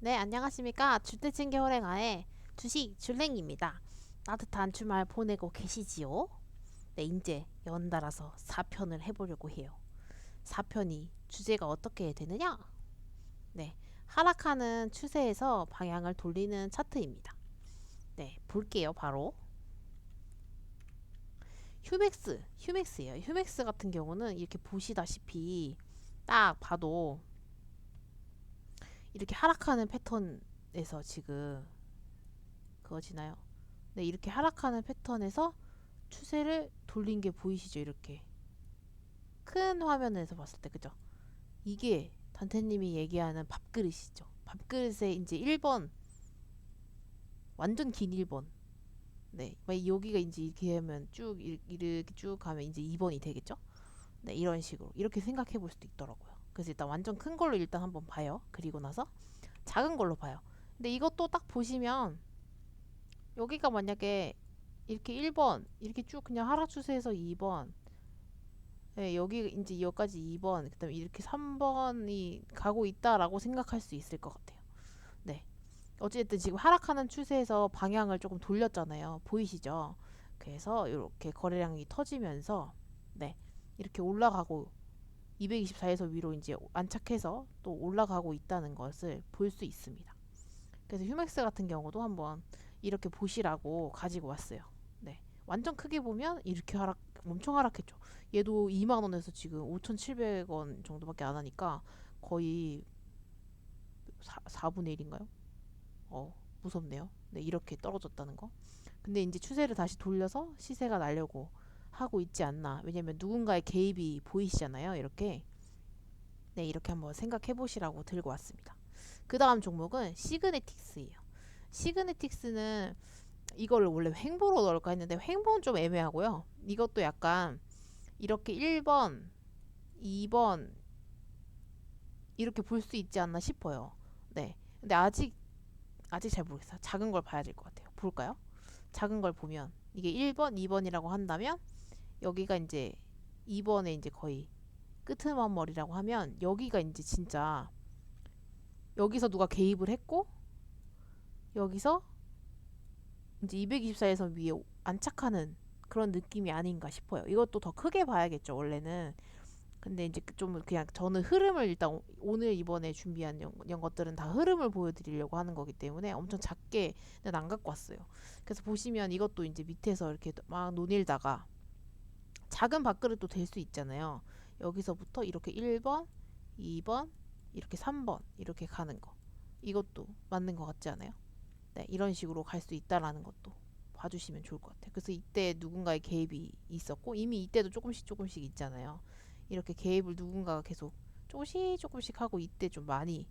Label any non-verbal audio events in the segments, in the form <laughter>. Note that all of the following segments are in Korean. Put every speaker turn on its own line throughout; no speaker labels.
네, 안녕하십니까. 주택진 겨울행하의 주식 줄랭입니다. 따뜻한 주말 보내고 계시지요? 네, 이제 연달아서 4편을 해보려고 해요. 4편이 주제가 어떻게 되느냐? 네, 하락하는 추세에서 방향을 돌리는 차트입니다. 네, 볼게요, 바로. 휴맥스, 휴맥스예요. 휴맥스 같은 경우는 이렇게 보시다시피 딱 봐도 이렇게 하락하는 패턴에서 지금 그거지나요? 네, 이렇게 하락하는 패턴에서 추세를 돌린 게 보이시죠? 이렇게 큰 화면에서 봤을 때 그죠? 이게 단태님이 얘기하는 밥그릇이죠. 밥그릇의 이제 1번 완전 긴 1번 네, 막 여기가 이제 이렇게 하면 쭉 이- 이렇게 쭉 가면 이제 2번이 되겠죠? 네, 이런 식으로 이렇게 생각해 볼 수도 있더라고요. 그래서 일단 완전 큰 걸로 일단 한번 봐요. 그리고 나서 작은 걸로 봐요. 근데 이것도 딱 보시면 여기가 만약에 이렇게 1번 이렇게 쭉 그냥 하락 추세에서 2번 네, 여기 이제 여기까지 2번 그다음에 이렇게 3번이 가고 있다라고 생각할 수 있을 것 같아요. 네. 어쨌든 지금 하락하는 추세에서 방향을 조금 돌렸잖아요. 보이시죠? 그래서 이렇게 거래량이 터지면서 네. 이렇게 올라가고 224에서 위로 이제 안착해서 또 올라가고 있다는 것을 볼 수 있습니다. 그래서 휴맥스 같은 경우도 한번 이렇게 보시라고 가지고 왔어요. 네. 완전 크게 보면 이렇게 하락 엄청 하락했죠. 얘도 2만 원에서 지금 5,700원 정도밖에 안 하니까 거의 4, 4분의 1인가요? 어, 무섭네요. 네, 이렇게 떨어졌다는 거. 근데 이제 추세를 다시 돌려서 시세가 나려고 하고 있지 않나. 왜냐면 누군가의 개입이 보이시잖아요. 이렇게. 네, 이렇게 한번 생각해 보시라고 들고 왔습니다. 그 다음 종목은 시그네틱스예요. 시그네틱스는 이거를 원래 횡보로 넣을까 했는데 횡보는 좀 애매하고요. 이것도 약간 이렇게 1번, 2번 이렇게 볼 수 있지 않나 싶어요. 네. 근데 아직 아직 잘 모르겠어요. 작은 걸 봐야 될 것 같아요. 볼까요? 작은 걸 보면 이게 1번, 2번이라고 한다면 여기가 이제 2번에 이제 거의 끄트머머리라고 하면 여기가 이제 진짜 여기서 누가 개입을 했고 여기서 이제 224에서 위에 안착하는 그런 느낌이 아닌가 싶어요. 이것도 더 크게 봐야겠죠, 원래는. 근데 이제 그좀 그냥 저는 흐름을 일단 오- 오늘 이번에 준비한 연- 이런 것들은 다 흐름을 보여드리려고 하는 거기 때문에 엄청 작게는 안 갖고 왔어요. 그래서 보시면 이것도 이제 밑에서 이렇게 막 논일다가 작은 밥그릇도 될 수 있잖아요. 여기서부터 이렇게 1번, 2번, 이렇게 3번 이렇게 가는 거. 이것도 맞는 것 같지 않아요? 네, 이런 식으로 갈 수 있다라는 것도 봐주시면 좋을 것 같아요. 그래서 이때 누군가의 개입이 있었고 이미 이때도 조금씩 조금씩 있잖아요. 이렇게 개입을 누군가가 계속 조금씩 조금씩 하고 이때 좀 많이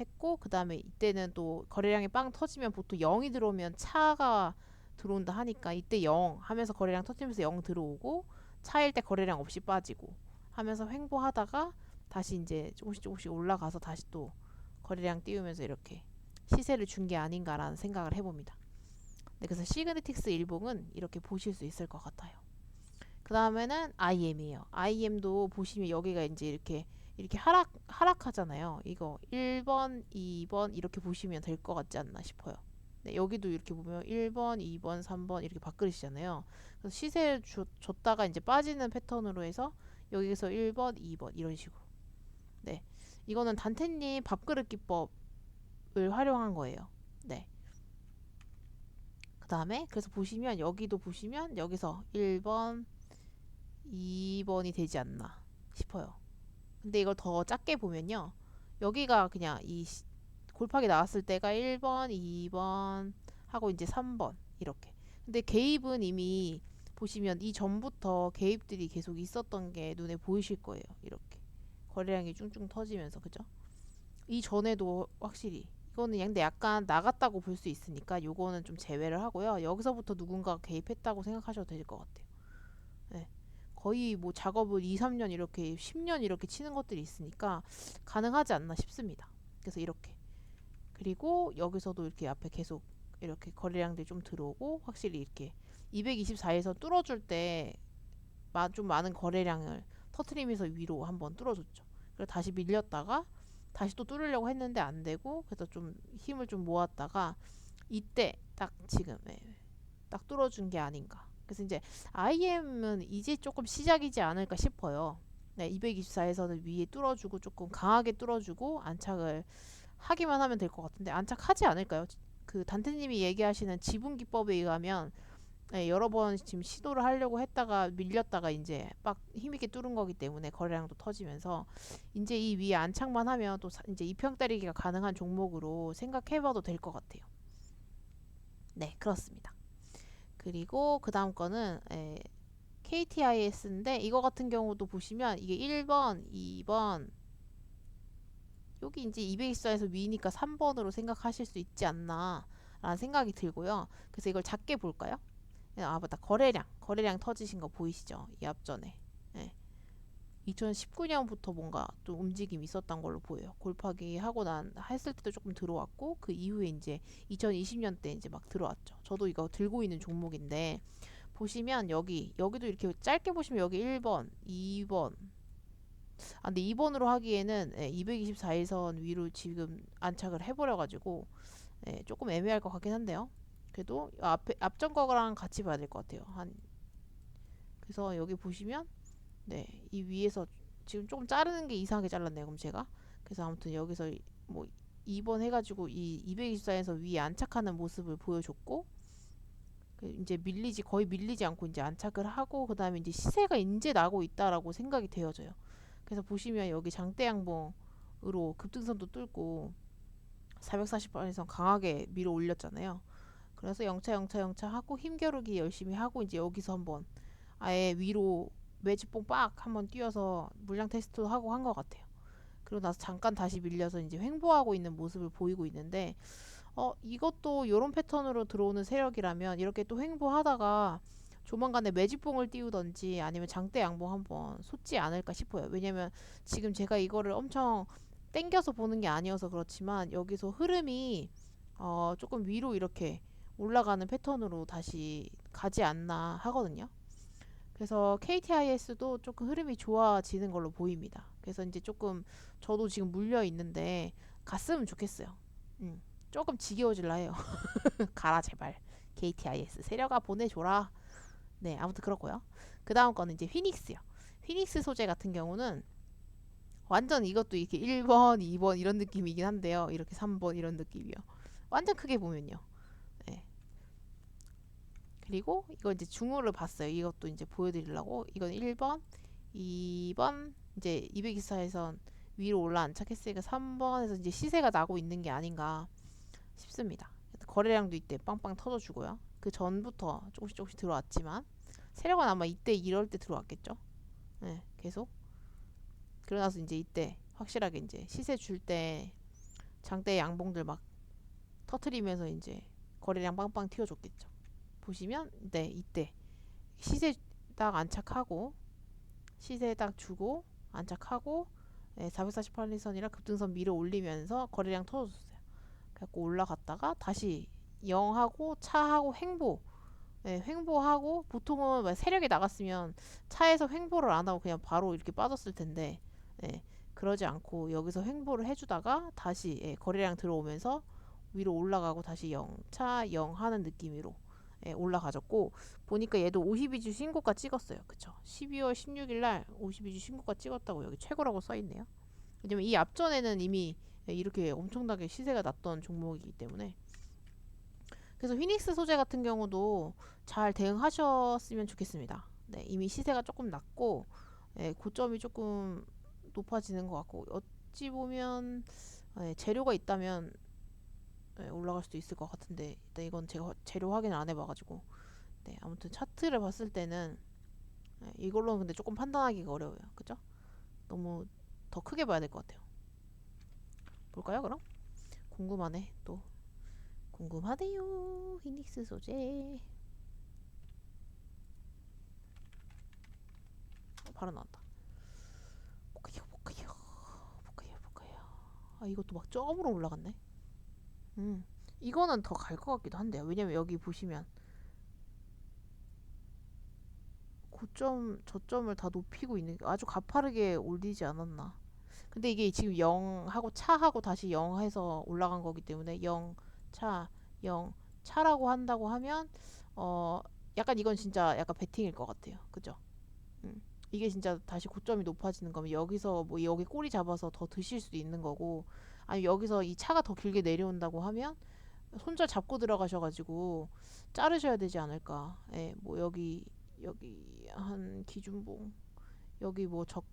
했고 그 다음에 이때는 또 거래량이 빵 터지면 보통 0이 들어오면 차가 들어온다 하니까 이때 0 하면서 거래량 터지면서 0 들어오고 차일 때 거래량 없이 빠지고 하면서 횡보하다가 다시 이제 조금씩 조금씩 올라가서 다시 또 거래량 띄우면서 이렇게 시세를 준 게 아닌가라는 생각을 해봅니다. 네, 그래서 시그네틱스 일봉은 이렇게 보실 수 있을 것 같아요. 그 다음에는 IM이에요. IM도 보시면 여기가 이제 이렇게 이렇게 하락 하락하잖아요. 이거 1번, 2번 이렇게 보시면 될 것 같지 않나 싶어요. 네, 여기도 이렇게 보면 1번, 2번, 3번 이렇게 밥그릇이잖아요. 그래서 시세를 줬, 줬다가 이제 빠지는 패턴으로 해서 여기서 1번, 2번 이런 식으로. 네, 이거는 단테님 밥그릇 기법을 활용한 거예요. 네. 그 다음에 그래서 보시면 여기도 보시면 여기서 1번, 2번이 되지 않나 싶어요. 근데 이걸 더 작게 보면요. 여기가 그냥 이 시- 골팍이 나왔을 때가 1번, 2번 하고 이제 3번 이렇게. 근데 개입은 이미 보시면 이 전부터 개입들이 계속 있었던 게 눈에 보이실 거예요. 이렇게. 거래량이 쭝쭝 터지면서 그죠? 이 전에도 확실히 이거는 근데 약간 나갔다고 볼 수 있으니까 요거는 좀 제외를 하고요. 여기서부터 누군가가 개입했다고 생각하셔도 될 것 같아요. 네. 거의 뭐 작업을 2, 3년 이렇게 10년 이렇게 치는 것들이 있으니까 가능하지 않나 싶습니다. 그래서 이렇게 그리고 여기서도 이렇게 앞에 계속 이렇게 거래량들이 좀 들어오고 확실히 이렇게 224에서 뚫어줄 때 좀 많은 거래량을 터트리면서 위로 한번 뚫어줬죠. 그리고 다시 밀렸다가 다시 또 뚫으려고 했는데 안 되고 그래서 좀 힘을 좀 모았다가 이때 딱 지금 예, 딱 뚫어준 게 아닌가. 그래서 이제 IM은 이제 조금 시작이지 않을까 싶어요. 네, 224에서는 위에 뚫어주고 조금 강하게 뚫어주고 안착을 하기만 하면 될 것 같은데 안착하지 않을까요? 그 단테님이 얘기하시는 지분 기법에 의하면 네, 여러 번 지금 시도를 하려고 했다가 밀렸다가 이제 막 힘있게 뚫은 거기 때문에 거래량도 터지면서 이제 이 위에 안착만 하면 또 사- 이제 이평 때리기가 가능한 종목으로 생각해봐도 될 것 같아요. 네, 그렇습니다. 그리고 그 다음 거는 에, KTIS인데 이거 같은 경우도 보시면 이게 1번, 2번 여기 이제 224에서 위니까 3번으로 생각하실 수 있지 않나 라는 생각이 들고요. 그래서 이걸 작게 볼까요? 아 맞다 거래량 거래량 터지신 거 보이시죠? 이 앞전에 예. 2019년부터 뭔가 좀 움직임이 있었던 걸로 보여요. 골파기 하고 난 했을 때도 조금 들어왔고 그 이후에 이제 2020년 때 이제 막 들어왔죠. 저도 이거 들고 있는 종목인데 보시면 여기 여기도 이렇게 짧게 보시면 여기 1번, 2번 아 근데 2번으로 하기에는 예, 224일선 위로 지금 안착을 해버려가지고 예, 조금 애매할 것 같긴 한데요. 그래도 앞에 앞전 거랑 같이 봐야 될 것 같아요. 한 그래서 여기 보시면 네, 이 위에서 지금 조금 자르는 게 이상하게 잘랐네요. 그럼 제가 그래서 아무튼 여기서 이- 뭐 2번 해가지고 이 224에서 위에 안착하는 모습을 보여줬고 그 이제 밀리지 거의 밀리지 않고 이제 안착을 하고 그 다음에 이제 시세가 이제 나고 있다라고 생각이 되어져요. 그래서 보시면 여기 장대 양봉으로 급등선도 뚫고 440번에서 강하게 밀어 올렸잖아요. 그래서 영차 영차 영차 하고 힘겨루기 열심히 하고 이제 여기서 한번 아예 위로 매집봉 빡 한번 뛰어서 물량 테스트도 하고 한 것 같아요. 그리고 나서 잠깐 다시 밀려서 이제 횡보하고 있는 모습을 보이고 있는데 어 이것도 요런 패턴으로 들어오는 세력이라면 이렇게 또 횡보하다가 조만간에 매집봉을 띄우던지 아니면 장대 양봉 한번 솟지 않을까 싶어요. 왜냐면 지금 제가 이거를 엄청 땡겨서 보는 게 아니어서 그렇지만 여기서 흐름이 어 조금 위로 이렇게 올라가는 패턴으로 다시 가지 않나 하거든요. 그래서 KTIS도 조금 흐름이 좋아지는 걸로 보입니다. 그래서 이제 조금 저도 지금 물려 있는데 갔으면 좋겠어요. 음, 조금 지겨워질라 해요. <laughs> 가라 제발. KTIS 세려가 보내줘라. 네, 아무튼 그렇고요. 그 다음 거는 이제 휘닉스요. 휘닉스 소재 같은 경우는 완전 이것도 이렇게 1번, 2번 이런 느낌이긴 한데요. 이렇게 3번 이런 느낌이요. 완전 크게 보면요. 네. 그리고 이거 이제 중후를 봤어요. 이것도 이제 보여드리려고. 이건 1번, 2번, 이제 224에선 위로 올라 안착했으니까 3번에서 이제 시세가 나고 있는 게 아닌가 싶습니다. 거래량도 이때 빵빵 터져주고요. 그 전부터 조금씩 조금씩 들어왔지만 세력은 아마 이때 이럴 때 들어왔겠죠. 네, 계속. 그러고 나서 이제 이때 확실하게 이제 시세 줄 때 장대 양봉들 막 터트리면서 이제 거래량 빵빵 튀어줬겠죠. 보시면 네 이때 시세 딱 안착하고 시세 딱 주고 안착하고 네, 448일선이랑 급등선 밀어 올리면서 거래량 터져줬어요. 그래갖고 올라갔다가 다시 0하고 차하고 횡보 네, 횡보하고 보통은 막 세력이 나갔으면 차에서 횡보를 안 하고 그냥 바로 이렇게 빠졌을 텐데 예, 그러지 않고 여기서 횡보를 해주다가 다시 예, 거래량 들어오면서 위로 올라가고 다시 0, 차 0 하는 느낌으로 예, 올라가졌고 보니까 얘도 52주 신고가 찍었어요. 그쵸? 12월 16일 날 52주 신고가 찍었다고 여기 최고라고 써있네요. 왜냐면 이 앞전에는 이미 예, 이렇게 엄청나게 시세가 났던 종목이기 때문에 그래서 휘닉스 소재 같은 경우도 잘 대응하셨으면 좋겠습니다. 네, 이미 시세가 조금 낮고 예, 고점이 조금 높아지는 것 같고 어찌 보면 예, 재료가 있다면 예, 올라갈 수도 있을 것 같은데 일단 이건 제가 화- 재료 확인 안 해봐가지고 네 아무튼 차트를 봤을 때는 예, 이걸로는 근데 조금 판단하기가 어려워요 그죠? 너무 더 크게 봐야 될 것 같아요 볼까요 그럼? 궁금하네 또 궁금하네요 히닉스 소재. 어, 바로 나왔다. 볼까요 볼까요 볼까요 볼까요. 아 이것도 막 점으로 올라갔네? 음 이거는 더 갈 것 같기도 한데요. 왜냐면 여기 보시면 고점 저점을 다 높이고 있는 게 아주 가파르게 올리지 않았나. 근데 이게 지금 0하고 차하고 다시 0 해서 올라간 거기 때문에 0, 차, 0, 차라고 한다고 하면 어 약간 이건 진짜 약간 베팅일 것 같아요. 그죠? 음. 이게 진짜 다시 고점이 높아지는 거면 여기서 뭐 여기 꼬리 잡아서 더 드실 수도 있는 거고 아니 여기서 이 차가 더 길게 내려온다고 하면 손절 잡고 들어가셔가지고 자르셔야 되지 않을까. 예, 뭐 여기 여기 한 기준봉 여기 뭐 적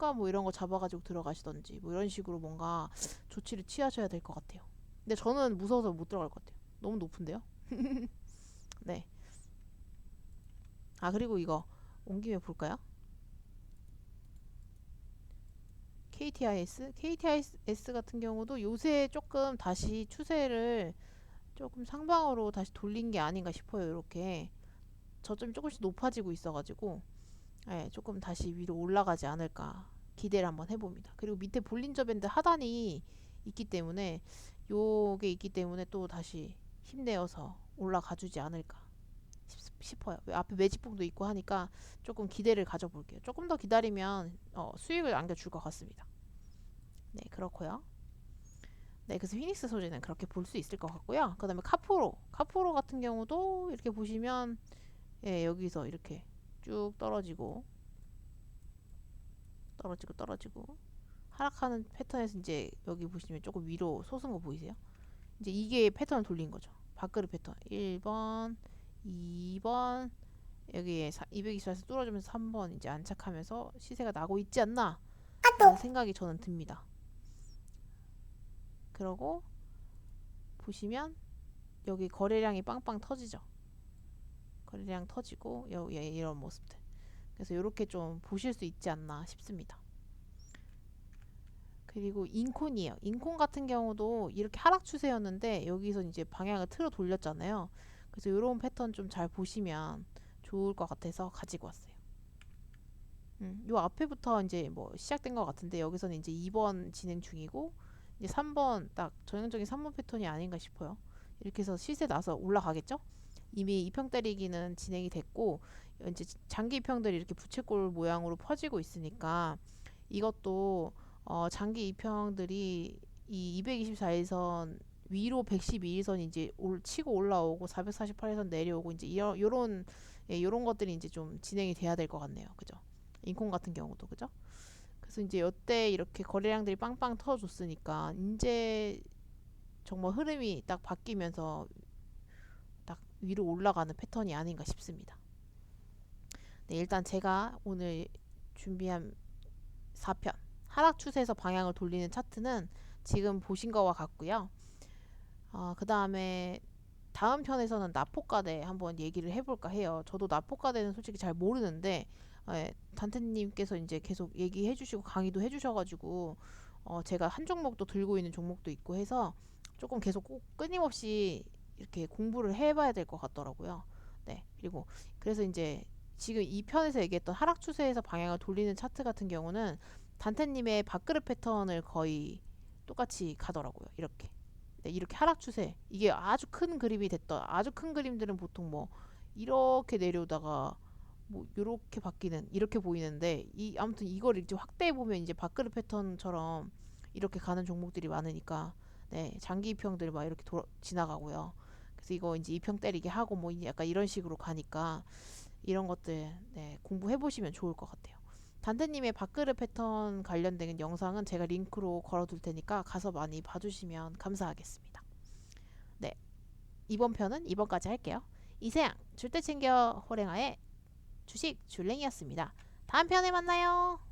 시가 뭐 이런 거 잡아가지고 들어가시던지 뭐 이런 식으로 뭔가 조치를 취하셔야 될 것 같아요. 근데 저는 무서워서 못 들어갈 것 같아요. 너무 높은데요? <laughs> 네. 아 그리고 이거 온 김에 볼까요? KTIS, KTIS 같은 경우도 요새 조금 다시 추세를 조금 상방으로 다시 돌린 게 아닌가 싶어요. 이렇게 저점이 조금씩 높아지고 있어가지고 예, 조금 다시 위로 올라가지 않을까 기대를 한번 해봅니다. 그리고 밑에 볼린저 밴드 하단이 있기 때문에 요게 있기 때문에 또 다시 힘내어서 올라가 주지 않을까 싶어요. 앞에 매직봉도 있고 하니까 조금 기대를 가져볼게요. 조금 더 기다리면 어, 수익을 안겨줄 것 같습니다. 네, 그렇고요. 네, 그래서 휘닉스 소재는 그렇게 볼 수 있을 것 같고요. 그 다음에 카포로. 카포로 같은 경우도 이렇게 보시면 예, 여기서 이렇게 쭉 떨어지고 떨어지고 떨어지고 하락하는 패턴에서 이제 여기 보시면 조금 위로 솟은 거 보이세요? 이제 이게 패턴을 돌린 거죠. 밥그릇 패턴. 1번, 2번, 여기에 224에서 뚫어주면서 3번 이제 안착하면서 시세가 나고 있지 않나? 라는 생각이 저는 듭니다. 그러고 보시면 여기 거래량이 빵빵 터지죠. 거래량 터지고 여, 예, 이런 모습들. 그래서 이렇게 좀 보실 수 있지 않나 싶습니다. 그리고 인콘이에요. 인콘 같은 경우도 이렇게 하락 추세였는데 여기서 이제 방향을 틀어 돌렸잖아요. 그래서 이런 패턴 좀 잘 보시면 좋을 것 같아서 가지고 왔어요. 음, 요 앞에부터 이제 뭐 시작된 것 같은데 여기서는 이제 2번 진행 중이고 이제 3번 딱 전형적인 3번 패턴이 아닌가 싶어요. 이렇게 해서 시세 나서 올라가겠죠? 이미 입평 때리기는 진행이 됐고 이제 장기 입평들이 이렇게 부채꼴 모양으로 퍼지고 있으니까 이것도 어, 장기 입평들이 이 224일선 위로 112일선 이제 올 치고 올라오고 448일선 내려오고 이제 이런 요런 예, 요런 것들이 이제 좀 진행이 돼야 될 것 같네요. 그죠? 인콘 같은 경우도 그죠? 그래서 이제 이때 이렇게 거래량들이 빵빵 터졌으니까 이제 정말 흐름이 딱 바뀌면서 딱 위로 올라가는 패턴이 아닌가 싶습니다. 네, 일단 제가 오늘 준비한 4편 하락 추세에서 방향을 돌리는 차트는 지금 보신 거와 같고요. 어, 그 다음에 다음 편에서는 나포가대 한번 얘기를 해볼까 해요. 저도 나포가대는 솔직히 잘 모르는데 예, 단테님께서 이제 계속 얘기해 주시고 강의도 해 주셔가지고 어, 제가 한 종목도 들고 있는 종목도 있고 해서 조금 계속 꼭 끊임없이 이렇게 공부를 해봐야 될 것 같더라고요. 네. 그리고 그래서 이제 지금 이 편에서 얘기했던 하락 추세에서 방향을 돌리는 차트 같은 경우는 단테님의 밥그릇 패턴을 거의 똑같이 가더라고요. 이렇게. 네, 이렇게 하락 추세. 이게 아주 큰 그림이 됐던 아주 큰 그림들은 보통 뭐 이렇게 내려오다가 뭐 이렇게 바뀌는 이렇게 보이는데 이 아무튼 이걸 이제 확대해 보면 이제 밥그릇 패턴처럼 이렇게 가는 종목들이 많으니까 네 장기 입형들 막 이렇게 돌아, 지나가고요. 그래서 이거 이제 입형 때리게 하고 뭐 약간 이런 식으로 가니까 이런 것들 네 공부해 보시면 좋을 것 같아요. 단대님의 밥그릇 패턴 관련된 영상은 제가 링크로 걸어둘 테니까 가서 많이 봐주시면 감사하겠습니다. 네 이번 편은 이번까지 할게요. 이세양 줄 때 챙겨 호랭아의 주식 줄랭이였습니다. 다음 편에 만나요.